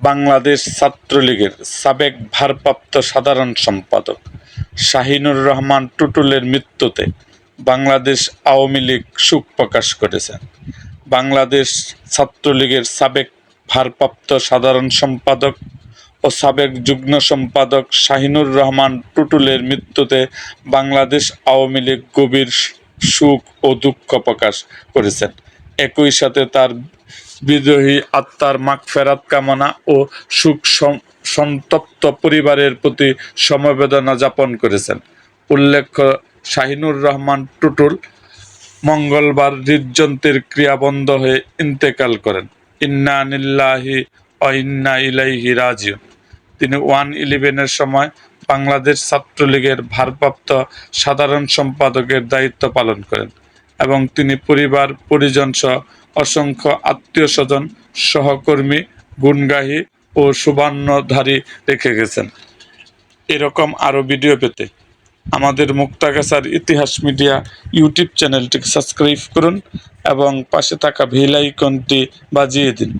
বাংলাদেশ ছাত্রলীগের সাবেক ভারপ্রাপ্ত সাধারণ সম্পাদক শাহিনুর রহমান টুটুলের মৃত্যুতে বাংলাদেশ আওয়ামী লীগ শোক প্রকাশ করেছে। বাংলাদেশ ছাত্রলীগের সাবেক ভারপ্রাপ্ত সাধারণ সম্পাদক ও সাবেক যুগ্ম সম্পাদক শাহিনুর রহমান টুটুলের মৃত্যুতে বাংলাদেশ আওয়ামী লীগ গভীর সুখ ও দুঃখ প্রকাশ করেছেন। একই সাথে তার বিদ্রোহী আত্মার মাগফেরাত কামনা ও সুখ সন্তপ্ত পরিবারের প্রতি সমবেদনা যাপন করেছেন। উল্লেখ্য, শাহিনুর রহমান টুটুল মঙ্গলবার হৃদযন্ত্রের ক্রিয়া বন্ধ হয়ে ইন্তেকাল করেন। ইন্না নিল্লাহি ও ইন্না ইলাইহি রাজিউন। তিনি ওয়ান ইলেভেনের সময় বাংলাদেশ ছাত্রলীগের ভারপ্রাপ্ত সাধারণ সম্পাদকের দায়িত্ব পালন করেন এবং তিনি পরিবার পরিজন সহ অসংখ্য আত্মীয় স্বজন, সহকর্মী, গুণগাহী ও সুবর্ণধারী রেখে গেছেন। এরকম আরও ভিডিও পেতে আমাদের মুক্তাগাছার ইতিহাস মিডিয়া ইউটিউব চ্যানেলটিকে সাবস্ক্রাইব করুন এবং পাশে থাকা ভিল আইকনটি বাজিয়ে দিন।